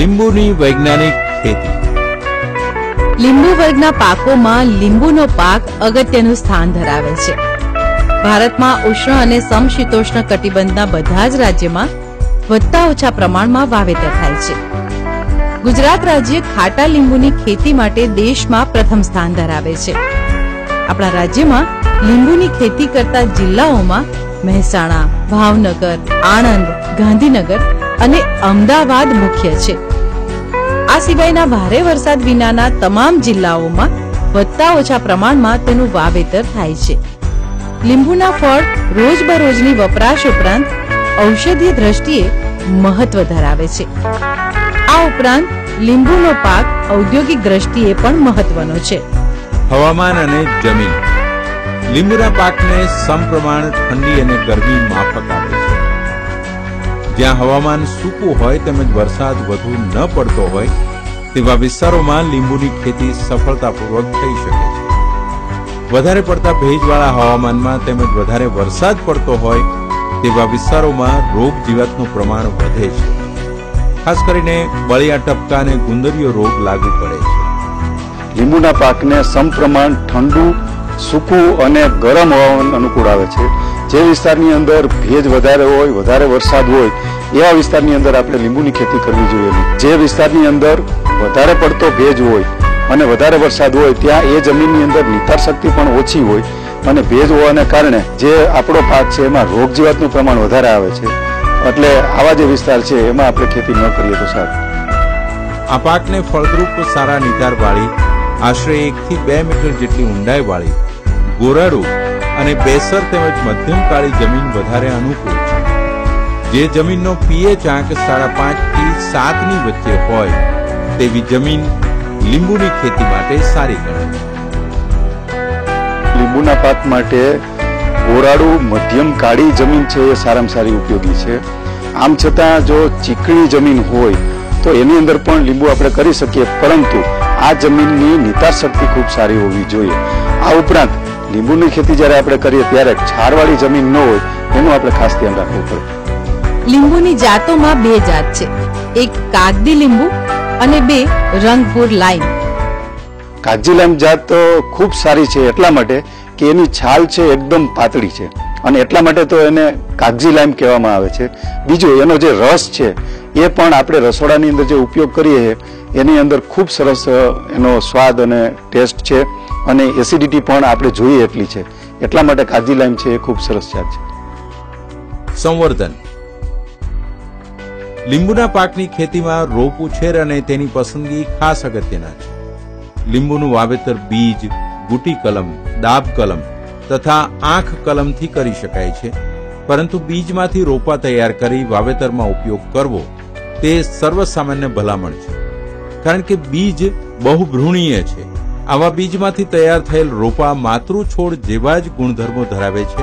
લીંબુની વૈજ્ઞાનિક ખેતી. લીંબુ વર્ગના પાકોમાં લીંબુનો પાક અગત્યનું સ્થાન ધરાવે છે. ભારતમાં ઉષ્ણ અને સમશીતોષ્ણ કટિબંધના બધા જ રાજ્યમાં વધતા ઓછા પ્રમાણમાં વાવેતર થાય છે. ગુજરાત રાજ્ય ખાટા લીંબુની ખેતી માટે દેશમાં પ્રથમ સ્થાન ધરાવે છે. આપણા રાજ્યમાં લીંબુની ખેતી કરતા જિલ્લાઓમાં મહેસાણા, ભાવનગર, આણંદ, ગાંધીનગર અને અમદાવાદ મુખ્ય છે. આ સિવાયના ભારે વરસાદ વિનાના તમામ જિલ્લાઓમાં વધતા ઓછા પ્રમાણમાં તેનું વાવેતર થાય છે. લીંબુના ફળ રોજબરોજની વપરાશ ઉપરાંત ઔષધીય દ્રષ્ટિએ મહત્વ ધરાવે છે. આ ઉપરાંત લીંબુનો પાક ઔદ્યોગિક દ્રષ્ટિએ પણ મહત્વનો છે. હવામાન અને જમીન. લીંબુના પાકને સમપ્રમાણ ઠંડી અને ગરમી માફક આપે છે. જ્યાં હવામાન સૂકું હોય તેમજ વરસાદ વધુ ન પડતો હોય તેવા વિસ્તારોમાં લીંબુની ખેતી સફળતાપૂર્વક થઈ શકે છે. વધારે પડતા ભેજવાળા હવામાનમાં તેમજ વધારે વરસાદ પડતો હોય તેવા વિસ્તારોમાં રોગ જીવાતનું પ્રમાણ વધે છે. ખાસ કરીને બળિયા ટપકા અને ગુંદરીયો રોગ લાગુ પડે છે. લીંબુના પાકને સમપ્રમાણ ઠંડુ, સૂકું અને ગરમ હવામાન અનુકૂળ આવે છે. જે વિસ્તારની અંદર ભેજ વધારે હોય, વધારે વરસાદ હોય, એવા વિસ્તારની અંદર આપણે લીંબુની ખેતી કરવી જોઈએ. જે વિસ્તારની અંદર વધારે પડતો ભેજ હોય અને વધારે વરસાદ હોય, ત્યાં એ જમીનની અંદર નિતાર શક્તિ પણ ઓછી હોય અને ભેજ હોવાને કારણે જે આપણો પાક છે એમાં રોગ જીવાતનું પ્રમાણ વધારે આવે છે. એટલે આવા જે વિસ્તાર છે, એમાં આપણે ખેતી ન કરીએ તો સારું. આ પાકને ફળદ્રુપ, સારા નિતારવાળી આશરે એકથી બે મીટર જેટલી ઊંડાઈવાળી ગોરાડુ અને બેસર તેમજ મધ્યમ કાળી જમીન વધારે અનુકૂળ છે. જે જમીનનો પીએચ આંક સાડા પાંચથી સાતની વચ્ચે હોય તેવી જમીન લીંબુની ખેતી માટે સારી ગણાય. લીંબુના પાક માટે ગોરાડું મધ્યમ કાળી જમીન છે એ સારામાં સારી ઉપયોગી છે. આમ છતાં જો ચીકણી જમીન હોય તો એની અંદર પણ લીંબુ આપણે કરી શકીએ પરંતુ આ જમીનની નિતાર શક્તિ ખૂબ સારી હોવી જોઈએ. આ ઉપરાંત લીંબુની ખેતી જ્યારે આપણે કરીએ ત્યારે છારવાળી જમીન ન હોય એનું આપણે ખાસ ધ્યાન રાખવું પડે. લીંબુની જાતોમાં બે જાત છે. એક કાગદી લીંબુ અને બે રંગપુર લાઈમ કાજી લાઈમ જાત તો ખૂબ સારી છે એટલા માટે કે એની છાલ છે એકદમ પાતળી છે. અને એટલા માટે તો એને કાગજી લાઈમ કહેવામાં આવે છે. બીજું એનો જે રસ છે એ પણ આપણે રસોડાની અંદર જે ઉપયોગ કરીએ છીએ એની અંદર ખૂબ સરસ એનો સ્વાદ અને ટેસ્ટ છે અને એસિડિટી પણ આપણે જોઈએ એટલી છે. એટલા માટે કાગજી લાઈમ છે એ ખૂબ સરસ જાત છે. સંવર્ધન. લીંબુના પાકની ખેતીમાં રોપ ઉછેર અને તેની પસંદગી ખાસ અગત્યના છે. લીંબુનું વાવેતર બીજ, ગુટી કલમ, દાબ કલમ તથા આંખ કલમથી કરી શકાય છે. પરંતુ બીજમાંથી રોપા તૈયાર કરી વાવેતરમાં ઉપયોગ કરવો તે સર્વસામાન્ય ભલામણ છે. કારણ કે બીજ બહુ ભ્રૂણીય છે. આવા બીજમાંથી તૈયાર થયેલ રોપા માતૃ છોડ જેવા જ ગુણધર્મો ધરાવે છે.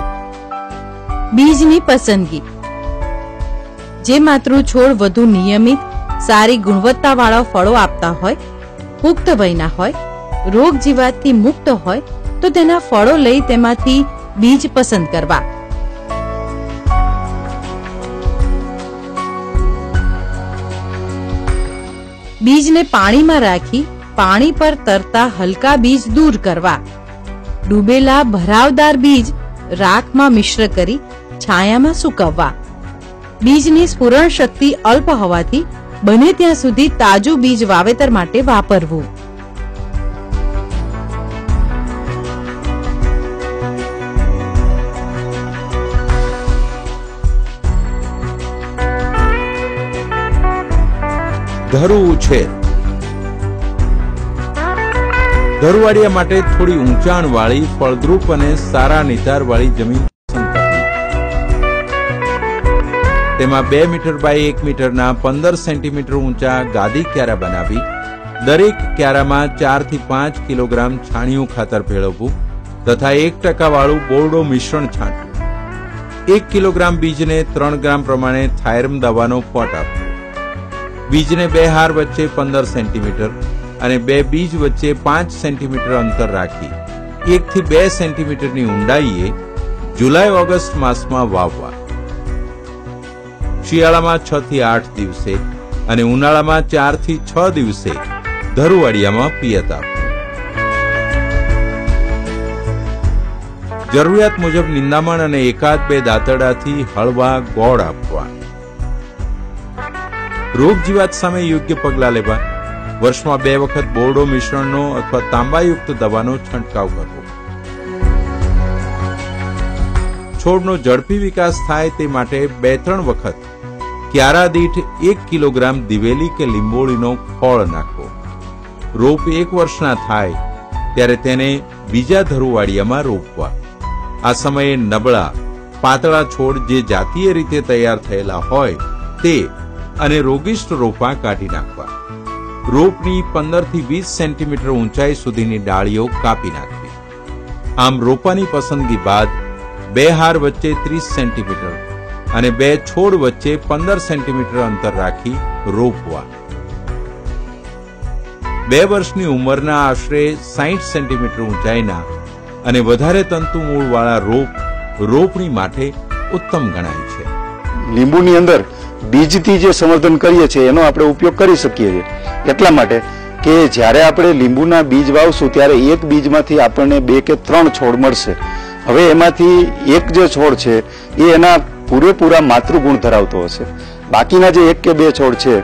બીજની પસંદગી. જે માતૃ છોડ વધુ નિયમિત, સારી ગુણવત્તાવાળા ફળો આપતા હોય, પુખ્ત વયના હોય, રોગ જીવાતથી મુક્ત હોય, તો તેના ફળો લઈ તેમાંથી બીજ પસંદ કરવા. બીજને પાણીમાં રાખી, પાણી પર તરતા હલકા બીજ દૂર કરવા. ડૂબેલા ભરાવદાર બીજ રાખમાં મિશ્ર કરી છાયામાં સૂકવવા. બીજની સ્ફુરણ શક્તિ અલ્પ હોવાથી બને ત્યાં સુધી તાજું બીજ વાવેતર માટે વાપરવું. ધરુ ઉછેર ધરુવાડિયા માટે થોડી ઊંચાણ વાળી, ફળદ્રુપ અને સારા નિતાર વાળી જમીન તેમાં બે મીટર બાય એક મીટરના પંદર સેન્ટીમીટર ઊંચા ગાદી ક્યારા બનાવી, દરેક ક્યારામાં ચારથી પાંચ કિલોગ્રામ છાણિયું ખાતર ભેળવવું તથા એક ટકાવાળું બોરડો મિશ્રણ છાંટવું એક કિલોગ્રામ બીજને ત્રણ ગ્રામ પ્રમાણે થાયરમ દવાનો પોટ આપવો બીજને બે હાર વચ્ચે પંદર સેન્ટીમીટર અને બે બીજ વચ્ચે પાંચ સેન્ટીમીટર અંતર રાખી, એકથી બે સેન્ટીમીટરની ઊંડાઈએ જુલાઈ ઓગસ્ટ માસમાં વાવવા. શિયાળામાં છ થી આઠ દિવસે અને ઉનાળામાં ચારથી છ દિવસે ધરુવાડિયામાં પિયત આપવું. જરૂરિયાત મુજબ નિંદામણ અને એકાદ બે દાંતરડાથી હળવા ગોળ આપવા. રોગ જીવાત સામે યોગ્ય પગલાં લેવા. વર્ષમાં બે વખત બોરડો મિશ્રણનો અથવા તાંબાયુક્ત દવાનો છંટકાવ કરવો. છોડનો ઝડપી વિકાસ થાય તે માટે બે ત્રણ વખત ક્યારા દીઠ એક કિલોગ્રામ દિવેલી કે લીંબોળીનો ખોળ નાખવો રોપ એક વર્ષના થાય, ત્યારે તેને બીજા ધરુવાડિયામાં રોપવા. આ સમયે નબળા, પાતળા છોડ જે જાતીય રીતે તૈયાર થયેલા હોય, તે અને રોગિષ્ટ રોપા કાઢી નાખવા. રોપની પંદરથી વીસ સેન્ટીમીટર ઊંચાઈ સુધીની ડાળીઓ કાપી નાખવી. આમ રોપાની પસંદગી બાદ બે હાર વચ્ચે ત્રીસ સેન્ટીમીટર અને બે છોડ વચ્ચે પંદર સેન્ટીમીટર અંતર રાખી રોપવા. બે વર્ષની ઉંમરના આશરે સાહીઠ સેન્ટીમીટર ઊંચાઈના અને વધારે તંતુ મૂળવાળા રોપ રોપણી માટે ઉત્તમ ગણાય છે. લીંબુની અંદર બીજથી જે સંવર્ધન કરીએ છીએ, એનો આપણે ઉપયોગ કરી શકીએ છીએ. એટલા માટે કે જ્યારે આપણે લીંબુના બીજ વાવશું, ત્યારે એક બીજમાંથી આપણને બે કે ત્રણ છોડ મળશે. હવે એમાંથી એક જે છોડ છે, એ એના પૂરેપૂરા માતૃગુણ ધરાવતો હશે. બાકીના જે એક કે બે છોડ છે,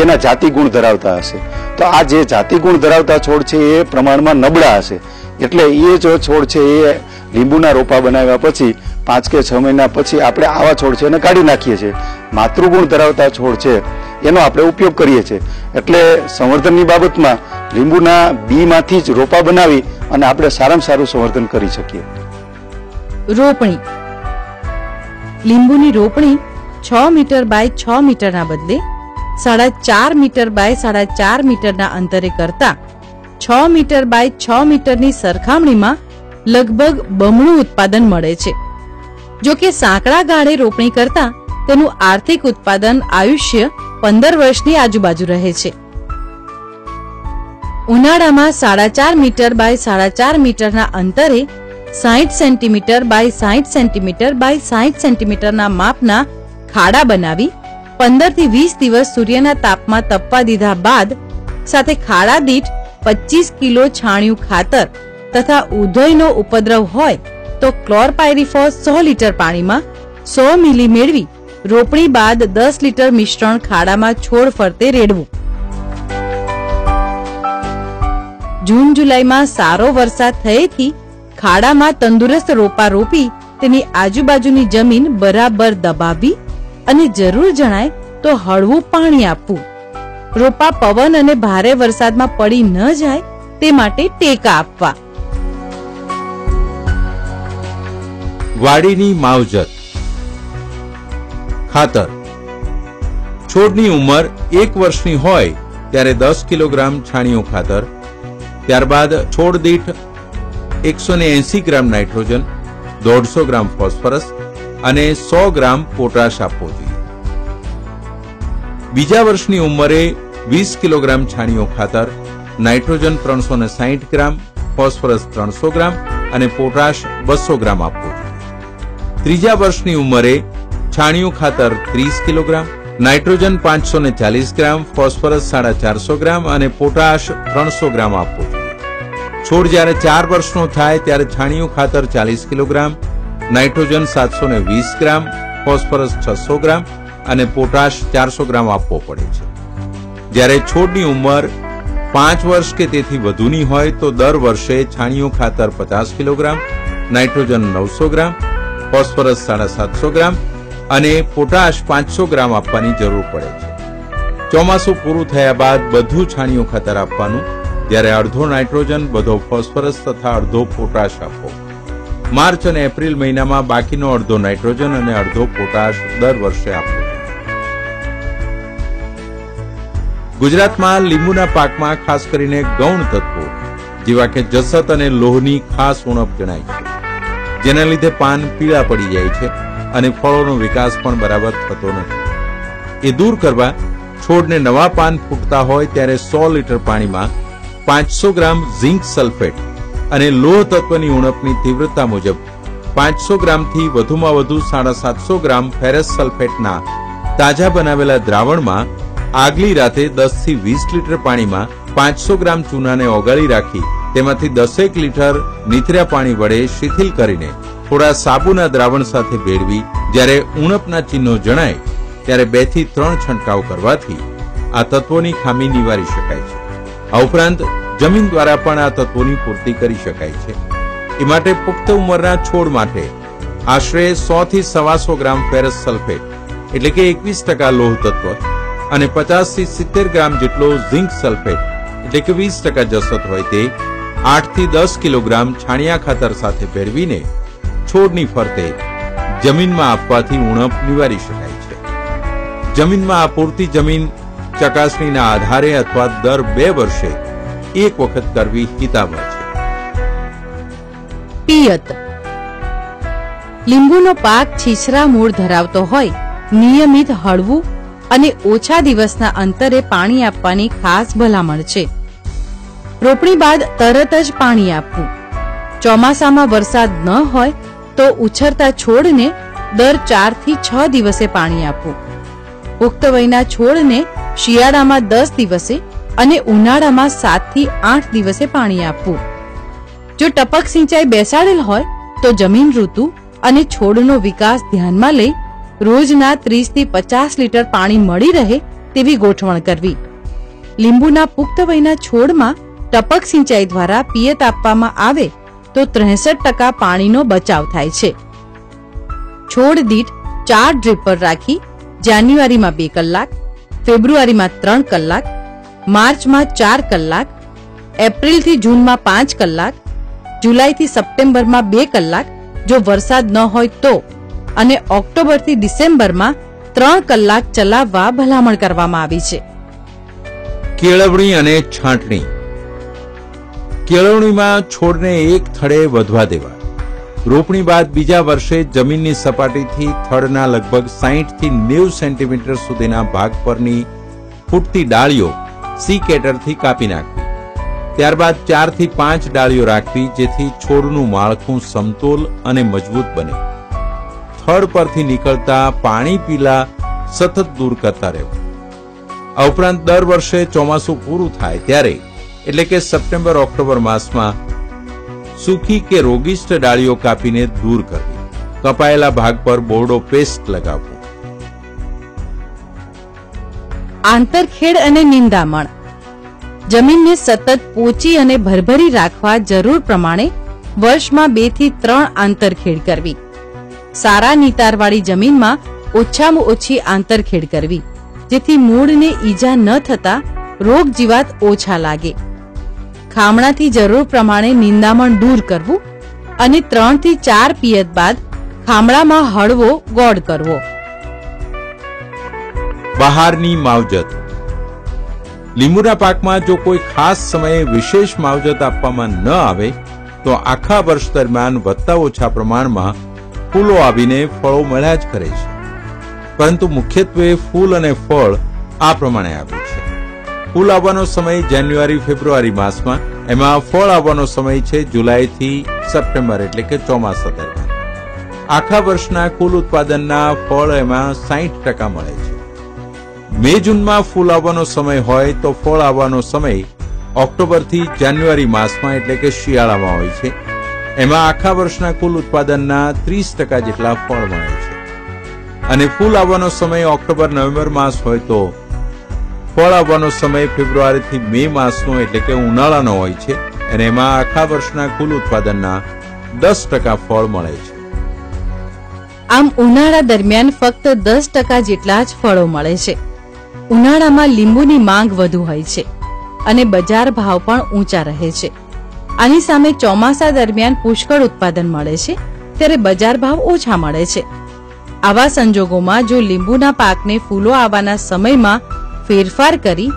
એના જાતિ ગુણ ધરાવતા હશે. તો આ જે જાતિ ગુણ ધરાવતા છોડ છે, એ પ્રમાણમાં નબળા હશે. એટલે એ જો છોડ છે, એ લીંબુના રોપા બનાવ્યા પછી પાંચ કે છ મહિના પછી આપણે આવા છોડ છે એને કાઢી નાખીએ છીએ. માતૃગુણ ધરાવતા છોડ છે, એનો આપણે ઉપયોગ કરીએ છીએ. એટલે સંવર્ધનની બાબતમાં લીંબુના બીમાંથી જ રોપા બનાવી અને આપણે સારામાં સારું સંવર્ધન કરી શકીએ. રોપણી. લીંબુની રોપણી છ મીટર બાય છ મીટરના બદલે સાડા ચાર મીટર બાય સાડા ચાર મીટરના અંતરે કરતા છ મીટર બાય છ મીટરની સરખામણીમાં લગભગ બમણું ઉત્પાદન મળે છે. જો કે સાંકડા ગાળે રોપણી કરતા તેનું આર્થિક ઉત્પાદન આયુષ્ય પંદર વર્ષની આજુબાજુ રહે છે. ઉનાળામાં સાડા ચાર મીટર બાય સાડા ચાર મીટરના અંતરે સાહીઠ સેન્ટીમીટર બાય સાહીઠ સેન્ટીમીટર બાય સાહીઠ સેન્ટીમીટરના માપના ખાડા બનાવી પંદરથી વીસ દિવસ સૂર્યના તાપમાં તપવા દીધા બાદ સાથે ખાડા દીઠ પચીસ કિલો છાણિયું ખાતર તથા ઉધયનો ઉપદ્રવ હોય તો ક્લોરપાયરીફોસ સો લીટર પાણીમાં સો મિલી મેળવી રોપણી બાદ દસ લીટર મિશ્રણ ખાડામાં છોડ ફરતે રેડવું. જૂન જુલાઈમાં સારો વરસાદ થયેથી ખાડામાં તંદુરસ્ત રોપા રોપી તેની આજુબાજુની જમીન બરાબર દબાવી અને જરૂર જણાય તો હળવું પાણી આપવું. રોપા પવન અને ભારે વરસાદમાં પડી ન જાય તે માટે ટેકા આપવા. વાડીની માવજત. ખાતર. છોડની ઉંમર એક વર્ષની હોય ત્યારે દસ કિલોગ્રામ છાણિયું ખાતર. ત્યારબાદ છોડ દીઠ એકસો ગ્રામ નાઇટ્રોજન, દોઢસો ગ્રામ ફોસ્ફરસ અને સો ગ્રામ પોટાશ આપવો જોઈએ બીજા વર્ષની ઉંમરે વીસ કિલોગ્રામ છાણિયું ખાતર, નાઇટ્રોજન ત્રણસો ગ્રામ, ફોસ્ફરસ ત્રણસો ગ્રામ અને પોટાશ બસો ગ્રામ આપવો ત્રીજા વર્ષની ઉંમરે છાણિયું ખાતર ત્રીસ કિલોગ્રામ, નાઇટ્રોજન પાંચસો ચાલીસ ગ્રામ, ફોસ્ફરસ સાડા ચારસો ગ્રામ અને પોટાશ ત્રણસો ગ્રામ આપવો છોડ જ્યારે ચાર વર્ષનો થાય ત્યારે છાણિયું ખાતર ચાલીસ કિલોગ્રામ, નાઇટ્રોજન સાતસો વીસ ગ્રામ, ફોસ્ફરસ છસો ગ્રામ અને પોટાશ ચારસો ગ્રામ આપવો પડે છે. જ્યારે છોડની ઉંમર પાંચ વર્ષ કે તેથી વધુની હોય તો દર વર્ષે છાણિયું ખાતર પચાસ કિલોગ્રામ, નાઇટ્રોજન નવસો ગ્રામ, ફોસ્ફરસ સાડા સાતસો ગ્રામ અને પોટાશ પાંચસો ગ્રામ આપવાની જરૂર પડે છે. ચોમાસું પૂરું થયા બાદ બધું છાણિયું ખાતર આપવાનું જ્યારે અડધો નાઇટ્રોજન, બધો ફોસ્ફરસ તથા અડધો પોટાશ આપો. માર્ચ અને એપ્રિલ મહિનામાં બાકીનો અડધો નાઇટ્રોજન અને અડધો પોટાશ દર વર્ષે આપો. ગુજરાતમાં લીંબુના પાકમાં ખાસ કરીને ગૌણ તત્વો, જેવા કે જસત અને લોહની ખાસ ઉણપ જણાય છે. જેના લીધે પાન પીળા પડી જાય છે અને ફળોનો વિકાસ પણ બરાબર થતો નથી. એ દૂર કરવા છોડને નવા પાન ફૂટતા હોય ત્યારે સો લીટર પાણીમાં પાંચસો ગ્રામ ઝિંક સલ્ફેટ અને લોહ તત્વની ઉણપની તીવ્રતા મુજબ પાંચસો ગ્રામથી વધુમાં વધુ સાડા સાતસો ગ્રામ ફેરસ સલ્ફેટના તાજા બનાવેલા દ્રાવણમાં આગલી રાતે દસથી વીસ લીટર પાણીમાં પાંચસો ગ્રામ ચૂનાને ઓગાળી રાખી તેમાંથી દસેક લીટર નીતર્યા પાણી વડે શિથિલ કરીને થોડા સાબુના દ્રાવણ સાથે ભેળવી જ્યારે ઉણપના ચિહ્નો જણાય ત્યારે બેથી ત્રણ છંટકાવ કરવાથી આ તત્વોની ખામી નિવારી શકાય છે. આ ઉપરાંત જમીન દ્વારા પણ આ તત્વોની પૂર્તિ કરી શકાય છે. એ માટે પુખ્ત ઉંમરના છોડ માટે આશરે સો થી સવાસો ગ્રામ ફેરસ સલ્ફેટ, એટલે કે એકવીસ ટકા લોહ તત્વ અને પચાસથી સિત્તેર ગ્રામ જેટલો ઝીંક સલ્ફેટ, એટલે કે વીસ ટકા જસત હોય તે આઠથી દસ કિલોગ્રામ છાણિયા ખાતર સાથે ભેળવીને છોડની ફરતે જમીનમાં આપવાથી ઉણપ નિવારી શકાય છે. જમીનમાં આ પૂરતી જમીન ચકાસણીના આધારે અથવા દર બે વર્ષે એક વખત કરવી હિતાવહ છે. પિયત. લીંબુનો પાક છીછરા મૂળ ધરાવતો હોય, નિયમિત હળવું અને ઓછા દિવસના અંતરે પાણી આપવાની ખાસ ભલામણ છે. રોપણી બાદ તરત જ પાણી આપવું. ચોમાસામાં વરસાદ ન હોય તો ઉછરતા છોડને દર ચારથી છ દિવસે પાણી આપવું. પુખ્ત વયના છોડને શિયાળામાં દસ દિવસે અને ઉનાળામાં સાતથી આઠ દિવસે પાણી આપવું. જો ટપક સિંચાઈ બેસાડેલ હોય, તો જમીન ઋતુ અને છોડનો વિકાસ ધ્યાનમાં લઈ રોજના ત્રીસથી પચાસ લીટર પાણી મળી રહે તેવી ગોઠવણ કરવી. લીંબુના પુખ્ત વયના છોડમાં ટપક સિંચાઈ દ્વારા પિયત આપવામાં આવે, તો ત્રેસઠ ટકા પાણીનો બચાવ થાય છે. છોડ દીઠ ચાર ડ્રીપર રાખી જાન્યુઆરીમાં બે કલાક ફેબ્રુઆરીમાં ત્રણ કલાક, માર્ચમાં ચાર કલાક, એપ્રિલથી જૂનમાં પાંચ કલાક, જુલાઈથી સપ્ટેમ્બરમાં બે કલાક, જો વરસાદ ન હોય તો, અને ઓક્ટોબરથી ડિસેમ્બરમાં ત્રણ કલાક ચલાવવા ભલામણ કરવામાં આવી છે. કેળવણી અને છાંટણી. કેળવણીમાં છોડને એક થડે વધવા દેવા. રોપણી બાદ બીજા વર્ષે જમીનની સપાટીથી થડના લગભગ સાહીઠથી નેવું સેન્ટીમીટર સુધીના ભાગ પરની ફૂટતી ડાળીઓ સી કેટરથી કાપી નાખવી. ત્યારબાદ ચારથી પાંચ ડાળીઓ રાખવી જેથી છોડનું માળખું સમતોલ અને મજબૂત બને. થડ પરથી નીકળતા પાણી પીલા સતત દૂર કરતા રહેવું. આ ઉપરાંત દર વર્ષે ચોમાસું પૂરું થાય ત્યારે, એટલે કે સપ્ટેમ્બર ઓક્ટોબર માસમાં સૂકી કે રોગિષ્ટ ડાળીઓ કાપીને દૂર કરવી કપાયેલા ભાગ પર બોરડો પેસ્ટ લગાવવો. આંતરખેડ અને નિંદામણ. જમીનને સતત પોચી અને ભરભરી રાખવા જરૂર પ્રમાણે વર્ષમાં બેથી ત્રણ આંતરખેડ કરવી. સારા નિતારવાળી જમીનમાં ઓછામાં ઓછી આંતરખેડ કરવી, જેથી મૂળને ઈજા ન થતા રોગ જીવાત ઓછા લાગે. ખામણાથી જરૂર પ્રમાણે નિંદામણ દૂર કરવું અને ત્રણથી ચાર પિયત બાદ ખામણામાં હળવો ગોળ કરવો. બહારની માવજત. લીંબુના પાકમાં જો કોઈ ખાસ સમયે વિશેષ માવજત આપવામાં ન આવે, તો આખા વર્ષ દરમિયાન વધતા ઓછા પ્રમાણમાં ફૂલો આવીને ફળો મળ્યા જ કરે છે. પરંતુ મુખ્યત્વે ફૂલ અને ફળ આ પ્રમાણે આવે છે. ફૂલ આવવાનો સમય જાન્યુઆરી, ફેબ્રુઆરી માસમાં. એમાં ફળ આવવાનો સમય છે જુલાઈથી સપ્ટેમ્બર એટલે કે ચોમાસા દરમિયાન. આખા વર્ષના કુલ ઉત્પાદનના ફળ એમાં સાહીઠ ટકા મળે છે. મે જૂનમાં ફૂલ આવવાનો સમય હોય તો ફળ આવવાનો સમય ઓક્ટોબરથી જાન્યુઆરી માસમાં એટલે કે શિયાળામાં હોય છે. એમાં આખા વર્ષના કુલ ઉત્પાદનના ત્રીસ ટકા જેટલા ફળ મળે છે. અને ફૂલ આવવાનો સમય ઓક્ટોબર, નવેમ્બર માસ હોય તો ફળ આવવાનો સમય ફેબ્રુઆરીથી મે માસનો એટલે કે ઉનાળાનો હોય છે અને એમાં આખા વર્ષના કુલ ઉત્પાદનના દસ ટકા ફળ મળે છે. આમ ઉનાળા દરમિયાન ફક્ત દસ ટકા જેટલા જ ફળો મળે છે. ઉનાળામાં લીંબુની માંગ વધુ હોય છે અને બજાર ભાવ પણ ઊંચા રહે છે. આની સામે ચોમાસા દરમિયાન પુષ્કળ ઉત્પાદન મળે છે ત્યારે બજાર ભાવ ઓછા મળે છે. આવા સંજોગોમાં જો લીંબુના પાકને ફૂલો આવવાના સમયમાં ફેરફાર કરી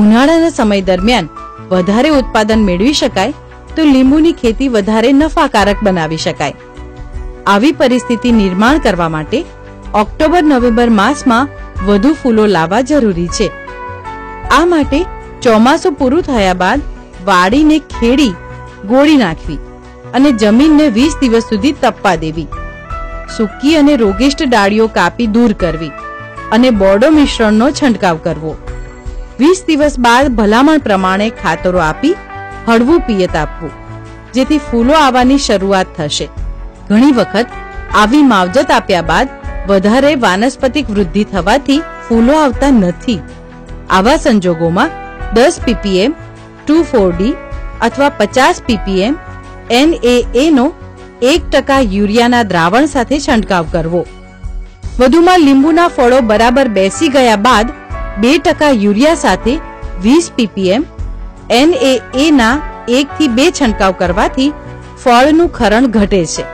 ઉનાળાના સમય દરમિયાન વધારે ઉત્પાદન મેળવી શકાય તો લીંબુની ખેતી વધારે નફાકારક બનાવી શકાય. આવી પરિસ્થિતિ નિર્માણ કરવા માટે ઓક્ટોબર, નવેમ્બર માસમાં વધુ ફૂલો લાવવા જરૂરી છે. આ માટે ચોમાસું પૂરું થયા બાદ વાડીને ખેડી, ગોળી નાખવી અને જમીનને વીસ દિવસ સુધી તપવા દેવી. સૂકી અને રોગિષ્ટ ડાળીઓ કાપી દૂર કરવી. અને બોર્ડો મિશ્રણનો છંટકાવ કરવો. વીસ દિવસ બાદ ભલામણ પ્રમાણે ખાતરો આપી હળવું પિયત આપવું, જેથી ફૂલો આવવાની શરૂઆત થશે. ઘણી વખત આવી માવજત આપ્યા બાદ વધારે વાનસ્પતિક વૃદ્ધિ થવાથી ફૂલો આવતા નથી. આવા સંજોગોમાં દસ પીપીએમ, ટુ ફોર ડી અથવા પચાસ પીપીએમ એનએએ નો એક ટકા યુરિયાના દ્રાવણ સાથે છંટકાવ કરવો. વધુમાં લીંબુના ફળો બરાબર બેસી ગયા બાદ બે ટકા યુરિયા સાથે વીસ પીપીએમ એનએએ ના એક થી બે છંટકાવ કરવાથી ફળનું ખરણ ઘટે છે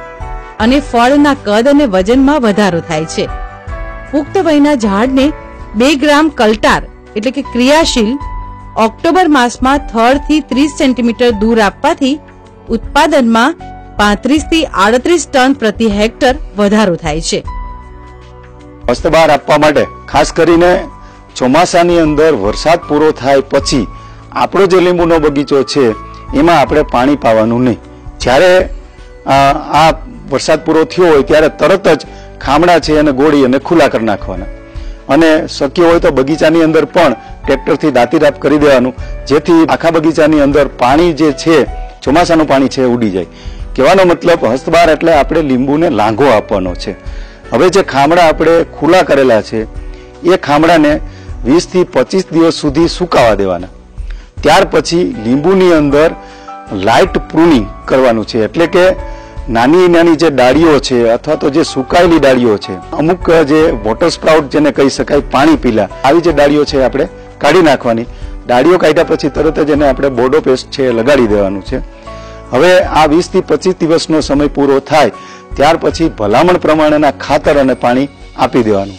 અને ફળના કદ અને વજનમાં વધારો થાય છે. પુખ્ત વયના ઝાડને બે ગ્રામ કલ્ટાર એટલે કે ક્રિયાશીલ ઓક્ટોબર માસમાં થડથી ત્રીસ સેન્ટીમીટર દૂર આપવાથી ઉત્પાદનમાં પાંત્રીસથી આડત્રીસ ટન પ્રતિ હેક્ટર વધારો થાય છે. હસ્તબહાર આપવા માટે, ખાસ કરીને ચોમાસાની અંદર વરસાદ પૂરો થાય પછી આપણો જે લીંબુનો બગીચો છે, એમાં આપણે પાણી પાવાનું નહીં. જ્યારે આ વરસાદ પૂરો થયો હોય ત્યારે તરત જ ખામડા છે એને ગોળી અને ખુલ્લા કરી નાખવાના. અને શક્ય હોય તો બગીચાની અંદર પણ ટ્રેક્ટરથી દાંતીરાપ કરી દેવાનું, જેથી આખા બગીચાની અંદર પાણી જે છે, ચોમાસાનું પાણી છે ઉડી જાય. કહેવાનો મતલબ હસ્તબાર એટલે આપણે લીંબુને લાંઘો આપવાનો છે. હવે જે ખામડા આપણે ખુલ્લા કરેલા છે, એ ખામડાને વીસથી પચીસ દિવસ સુધી સુકાવા દેવાના. ત્યાર પછી લીંબુની અંદર લાઇટ પ્રુનિંગ કરવાનું છે, એટલે કે નાની નાની જે ડાળીઓ છે અથવા તો જે સુકાયેલી ડાળીઓ છે, અમુક જે વોટર સ્પ્રાઉટ જેને કહી શકાય, પાણી પીલા, આવી જે ડાળીઓ છે આપણે કાઢી નાખવાની. ડાળીઓ કાઢ્યા પછી તરત જ એને આપણે બોર્ડો પેસ્ટ છે લગાડી દેવાનું છે. હવે આ વીસથી પચીસ દિવસનો સમય પૂરો થાય ત્યાર પછી ભલામણ પ્રમાણેના ખાતર અને પાણી આપી દેવાનું.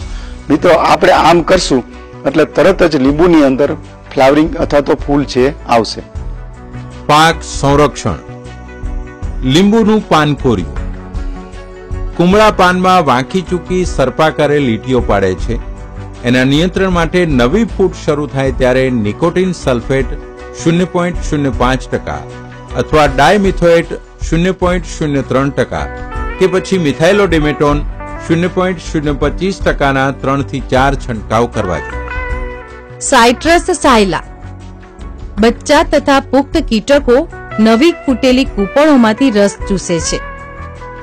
મિત્રો, આપણે આમ કરશું એટલે તરત જ લીંબુની અંદર ફ્લાવરિંગ અથવા તો ફૂલ છે આવશે. પાક સંરક્ષણ. લીંબુનું પાનખોર્યું કુમળા પાનમાં વાંકી ચૂકી સર્પાકારે લીટીઓ પાડે છે. એના નિયંત્રણ માટે નવી ફૂટ શરૂ થાય ત્યારે નિકોટિન સલ્ફેટ શૂન્ય પોઈન્ટ શૂન્ય પાંચ ટકા અથવા ડાયમિથોએટ શૂન્ય પોઈન્ટ શૂન્ય ત્રણ ટકા. કે પછી મિથાઇલોડિમેટોન શૂન્ય પોઈન્ટ શૂન્ય પચીસ ટકાના ત્રણથી ચાર છંટકાવ કરવા જોઈએ. Citrus psylla. બચ્ચા તથા પુખ્ત કીટકો નવી ફૂટેલી કૂપળોમાંથી રસ ચૂસે છે.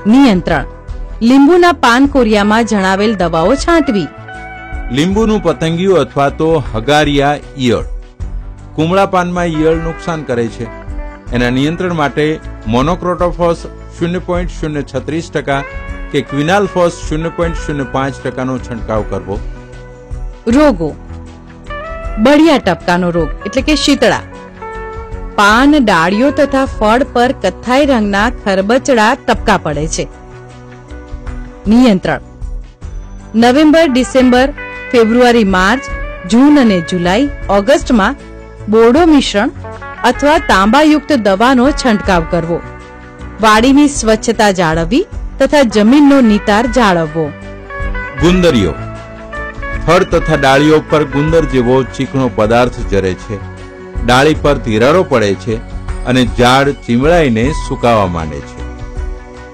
નિયંત્રણ. લીંબુના પાન કોરિયામાં જણાવેલ દવાઓ છાંટવી. લીંબુનું પતંગિયું અથવા તો હગારિયા ઈયળ. કુમળા પાનમાં ઈયળ નુકસાન કરે છે. એના નિયંત્રણ માટે મોનોક્રોટોફોસ શૂન્ય પોઈન્ટ શૂન્ય છત્રીસ ટકા કે ક્વિનાલફોસ શૂન્ય પોઈન્ટ શૂન્ય પાંચ ટકાનો છંટકાવ કરવો? રોગો. બળિયા ટપકાનો રોગ, એટલે કે શીતળા. પાન, ડાળીઓ તથા ફળ પર કથ્થાઈ રંગના ખરબચડા ટપકા પડે છે. નિયંત્રણ. નવેમ્બર, ડિસેમ્બર, ફેબ્રુઆરી, માર્ચ, જૂન અને જુલાઈ, ઓગસ્ટમાં બોર્ડો મિશ્રણ અથવા તાંબાયુક્ત દવાનો છંટકાવ કરવો. વાડીની સ્વચ્છતા જાળવવી તથા જમીનનો નિતાર જાળવવો. ગુંદરીઓ. ફળ તથા ડાળીઓ પર ગુંદર જેવો ચીકણો પદાર્થ જરે છે. ડાળી પર તિરાડો પડે છે અને ઝાડ ચીમળાઈને સુકાવા માંડે છે.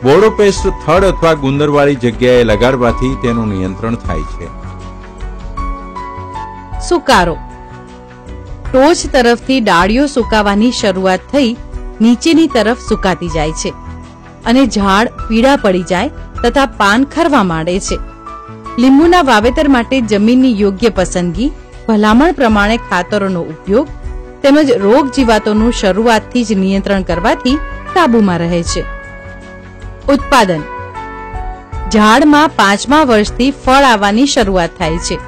બોડો પેસ્ટ થડ અથવા ગુંદરવાળી જગ્યાએ લગાડવાથી તેનું નિયંત્રણ થાય છે. સુકારો. ટોચ તરફથી ડાળીઓ સુકાવાની શરૂઆત થઈ નીચેની તરફ સુકાતી જાય છે અને ઝાડ પીળા પડી જાય તથા પાન ખરવા માંડે છે. લીંબુના વાવેતર માટે જમીનની યોગ્ય પસંદગી, ભલામણ પ્રમાણે ખાતરોનો ઉપયોગ, તેમજ રોગ જીવાતોનું શરૂઆતથી જ નિયંત્રણ કરવાથી કાબૂમાં રહે છે. ઉત્પાદન. ઝાડમાં પાંચમા વર્ષથી ફળ આવવાની શરૂઆત થાય છે.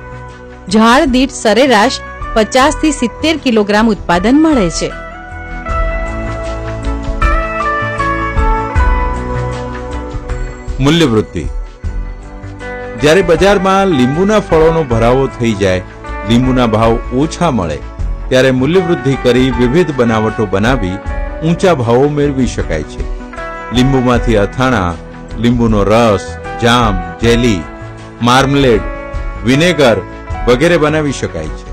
ઝાડ દીઠ સરેરાશ પચાસથી સિત્તેર કિલોગ્રામ ઉત્પાદન મળે છે. મૂલ્યવૃદ્ધિ જ્યારે બજારમાં લીંબુના ફળોનો ભરાવો થઈ જાય, લીંબુના ભાવ ઓછા મળે, ત્યારે મૂલ્યવૃદ્ધિ કરી વિવિધ બનાવટો બનાવી ઊંચા ભાવો મેળવી શકાય છે. લીંબુમાંથી અથાણા, લીંબુનો રસ, જામ, જેલી માર્મલેડ વિનેગર વગેરે બનાવી શકાય છે.